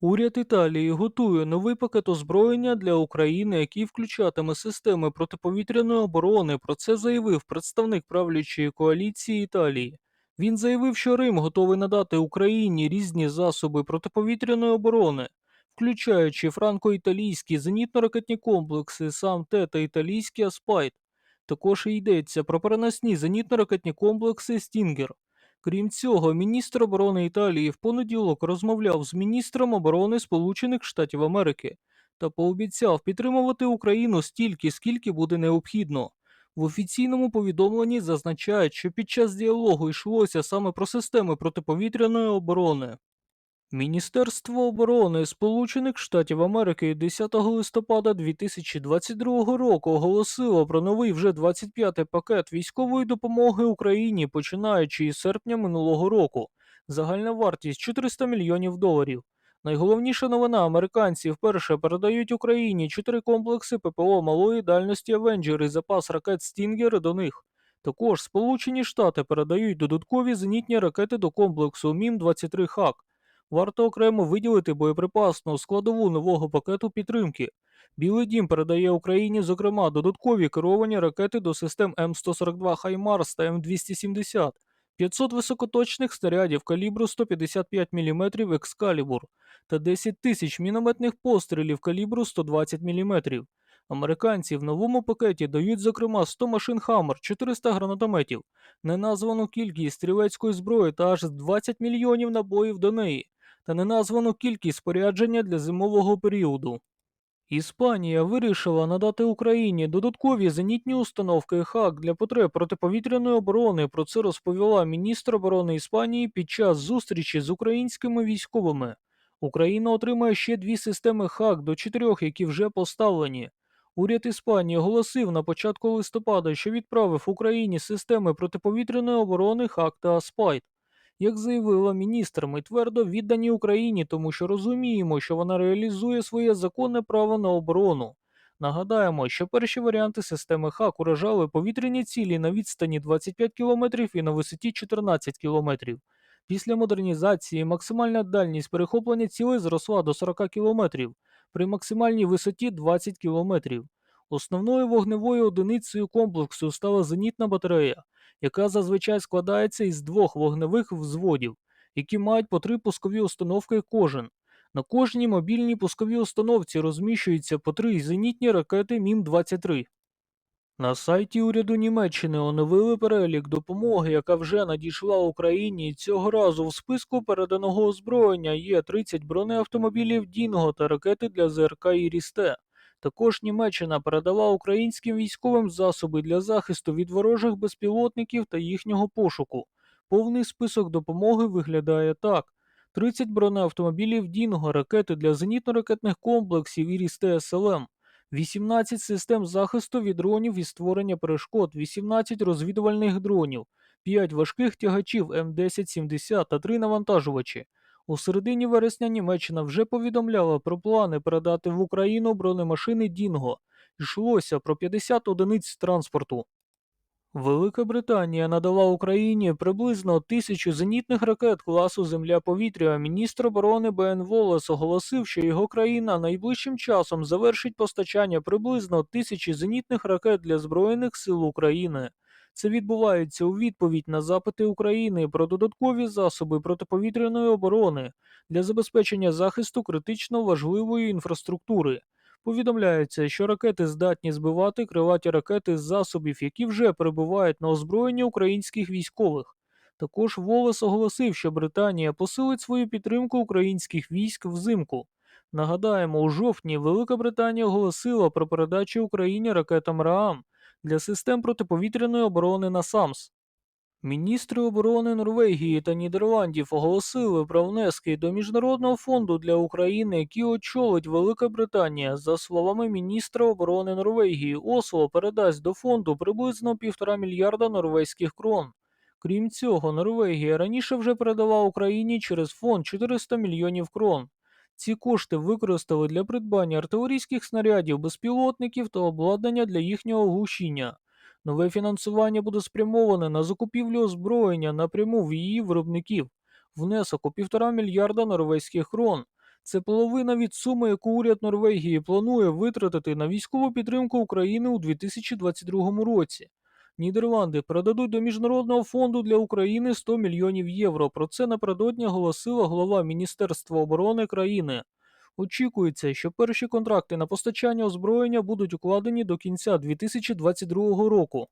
Уряд Італії готує новий пакет озброєння для України, який включатиме системи протиповітряної оборони. Про це заявив представник правлячої коаліції Італії. Він заявив, що Рим готовий надати Україні різні засоби протиповітряної оборони, включаючи франко-італійські зенітно-ракетні комплекси САМ-Т та італійський Аспайт. Також і йдеться про переносні зенітно-ракетні комплекси Стінгер. Крім цього, міністр оборони Італії в понеділок розмовляв з міністром оборони Сполучених Штатів Америки та пообіцяв підтримувати Україну стільки, скільки буде необхідно. В офіційному повідомленні зазначають, що під час діалогу йшлося саме про системи протиповітряної оборони. Міністерство оборони Сполучених Штатів Америки 10 листопада 2022 року оголосило про новий вже 25-й пакет військової допомоги Україні, починаючи із серпня минулого року. Загальна вартість 400 мільйонів доларів. Найголовніша новина: американці вперше передають Україні чотири комплекси ППО малої дальності Авенджер і запас ракет Стінгер до них. Також Сполучені Штати передають додаткові зенітні ракети до комплексу МІМ-23 ХАК. Варто окремо виділити боєприпасну складову нового пакету підтримки. Білий дім передає Україні, зокрема, додаткові керовані ракети до систем М142 Хаймарс та М270, 500 високоточних снарядів калібру 155 мм Екскалібур та 10 тисяч мінометних пострілів калібру 120 мм. Американці в новому пакеті дають, зокрема, 100 машин Хаммер, 400 гранатометів, неназвану кількість стрілецької зброї та аж 20 мільйонів набоїв до неї та неназвану кількість спорядження для зимового періоду. Іспанія вирішила надати Україні додаткові зенітні установки ХАК для потреб протиповітряної оборони. Про це розповіла міністр оборони Іспанії під час зустрічі з українськими військовими. Україна отримає ще дві системи ХАК до чотирьох, які вже поставлені. Уряд Іспанії оголосив на початку листопада, що відправив Україні системи протиповітряної оборони ХАК та Аспайт. Як заявила міністр, ми твердо віддані Україні, тому що розуміємо, що вона реалізує своє законне право на оборону. Нагадаємо, що перші варіанти системи ХАК уражали повітряні цілі на відстані 25 км і на висоті 14 км. Після модернізації максимальна дальність перехоплення цілей зросла до 40 км, при максимальній висоті 20 км. Основною вогневою одиницею комплексу стала зенітна батарея яка зазвичай складається із двох вогневих взводів, які мають по три пускові установки кожен. На кожній мобільній пусковій установці розміщуються по три зенітні ракети Мім-23. На сайті уряду Німеччини оновили перелік допомоги, яка вже надійшла Україні. Цього разу в списку переданого озброєння є 30 бронеавтомобілів Дінго та ракети для ЗРК «Іріс-Т». Також Німеччина передала українським військовим засоби для захисту від ворожих безпілотників та їхнього пошуку. Повний список допомоги виглядає так: 30 бронеавтомобілів Дінго, ракети для зенітно-ракетних комплексів Іріс ТСЛМ, 18 систем захисту від дронів і створення перешкод, 18 розвідувальних дронів, 5 важких тягачів М1070 та 3 навантажувачі. У середині вересня Німеччина вже повідомляла про плани передати в Україну бронемашини Дінго. Йшлося про 50 одиниць транспорту. Велика Британія надала Україні приблизно тисячу зенітних ракет класу Земля-повітря. Міністр оборони Бен Волес оголосив, що його країна найближчим часом завершить постачання приблизно тисячі зенітних ракет для Збройних сил України. Це відбувається у відповідь на запити України про додаткові засоби протиповітряної оборони для забезпечення захисту критично важливої інфраструктури. Повідомляється, що ракети здатні збивати крилаті ракети з засобів, які вже перебувають на озброєнні українських військових. Також Волес оголосив, що Британія посилить свою підтримку українських військ взимку. Нагадаємо, у жовтні Велика Британія оголосила про передачу Україні ракетам РААМ для систем протиповітряної оборони на САМС. Міністри оборони Норвегії та Нідерландів оголосили про внески до Міжнародного фонду для України, який очолить Велика Британія. За словами міністра оборони Норвегії, Осло передасть до фонду приблизно півтора мільярда норвезьких крон. Крім цього, Норвегія раніше вже передала Україні через фонд 400 мільйонів крон. Ці кошти використали для придбання артилерійських снарядів, безпілотників та обладнання для їхнього глушіння. Нове фінансування буде спрямоване на закупівлю озброєння напряму в її виробників. Внесок у півтора мільярда норвезьких крон. Це половина від суми, яку уряд Норвегії планує витратити на військову підтримку України у 2022 році. Нідерланди передадуть до Міжнародного фонду для України 100 мільйонів євро. Про це напередодні оголосила голова Міністерства оборони країни. Очікується, що перші контракти на постачання озброєння будуть укладені до кінця 2022 року.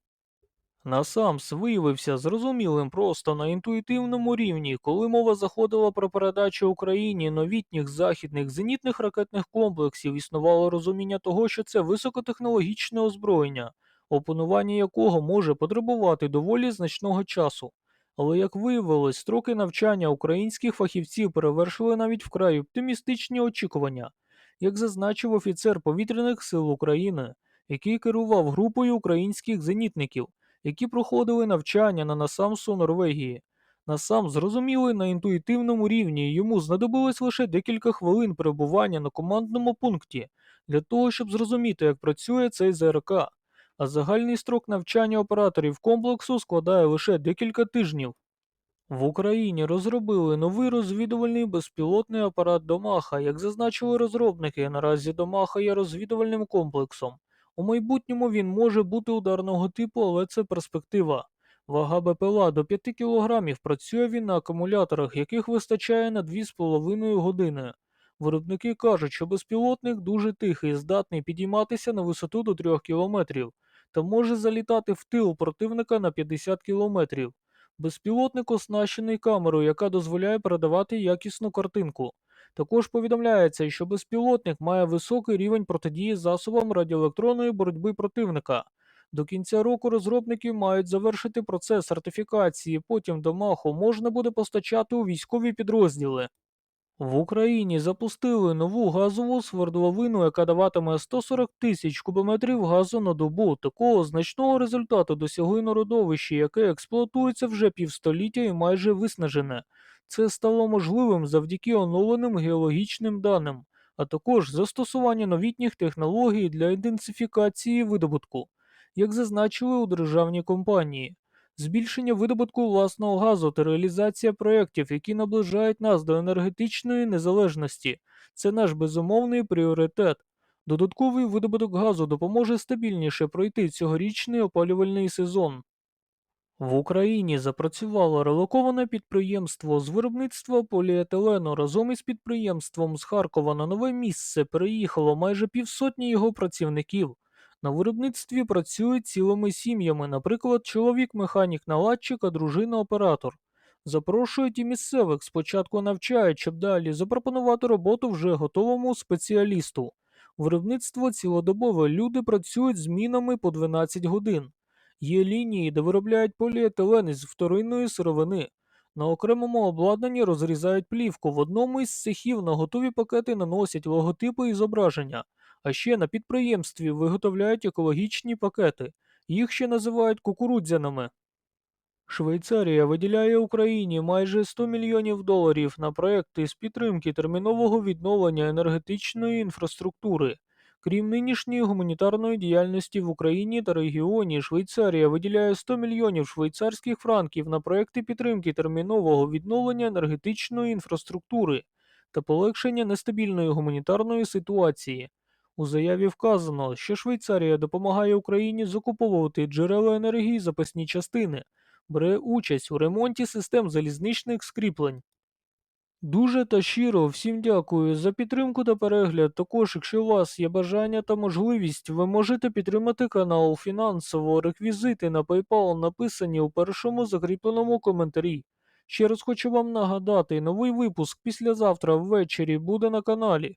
Насамс виявився зрозумілим просто на інтуїтивному рівні, коли мова заходила про передачу Україні новітніх західних зенітних ракетних комплексів, існувало розуміння того, що це високотехнологічне озброєння, опанування якого може потребувати доволі значного часу. Але, як виявилось, строки навчання українських фахівців перевершили навіть вкрай оптимістичні очікування, як зазначив офіцер повітряних сил України, який керував групою українських зенітників, які проходили навчання на Насамсу Норвегії. Насам зрозуміли на інтуїтивному рівні, йому знадобилось лише декілька хвилин перебування на командному пункті для того, щоб зрозуміти, як працює цей ЗРК а загальний строк навчання операторів комплексу складає лише декілька тижнів. В Україні розробили новий розвідувальний безпілотний апарат Домаха. Як зазначили розробники, наразі Домаха є розвідувальним комплексом. У майбутньому він може бути ударного типу, але це перспектива. Вага БПЛА до 5 кг працює він на акумуляторах, яких вистачає на 2,5 години. Виробники кажуть, що безпілотник дуже тихий, здатний підійматися на висоту до 3 кілометрів та може залітати в тил противника на 50 кілометрів. Безпілотник оснащений камерою, яка дозволяє передавати якісну картинку. Також повідомляється, що безпілотник має високий рівень протидії засобам радіоелектронної боротьби противника. До кінця року розробники мають завершити процес сертифікації, потім до маху можна буде постачати у військові підрозділи. В Україні запустили нову газову свердловину, яка даватиме 140 тисяч кубометрів газу на добу. Такого значного результату досягли народовище, яке експлуатується вже півстоліття і майже виснажене. Це стало можливим завдяки оновленим геологічним даним, а також застосування новітніх технологій для ідентифікації видобутку, як зазначили у державній компанії збільшення видобутку власного газу та реалізація проєктів, які наближають нас до енергетичної незалежності. Це наш безумовний пріоритет. Додатковий видобуток газу допоможе стабільніше пройти цьогорічний опалювальний сезон. В Україні запрацювало релоковане підприємство з виробництва поліетилену разом із підприємством з Харкова на нове місце переїхало майже півсотні його працівників. На виробництві працюють цілими сім'ями, наприклад, чоловік-механік-наладчик, а дружина-оператор. Запрошують і місцевих, спочатку навчають, щоб далі запропонувати роботу вже готовому спеціалісту. Виробництво цілодобове люди працюють змінами по 12 годин. Є лінії, де виробляють поліетилен із вторинної сировини. На окремому обладнанні розрізають плівку. В одному із цехів на готові пакети наносять логотипи і зображення. А ще на підприємстві виготовляють екологічні пакети. Їх ще називають кукурудзяними. Швейцарія виділяє Україні майже 100 мільйонів доларів на проекти з підтримки термінового відновлення енергетичної інфраструктури. Крім нинішньої гуманітарної діяльності в Україні та регіоні, Швейцарія виділяє 100 мільйонів швейцарських франків на проекти підтримки термінового відновлення енергетичної інфраструктури та полегшення нестабільної гуманітарної ситуації. У заяві вказано, що Швейцарія допомагає Україні закуповувати джерела енергії запасні частини, бере участь у ремонті систем залізничних скріплень. Дуже та щиро всім дякую за підтримку та перегляд. Також, якщо у вас є бажання та можливість, ви можете підтримати канал фінансово. Реквізити на PayPal написані у першому закріпленому коментарі. Ще раз хочу вам нагадати, новий випуск післязавтра ввечері буде на каналі.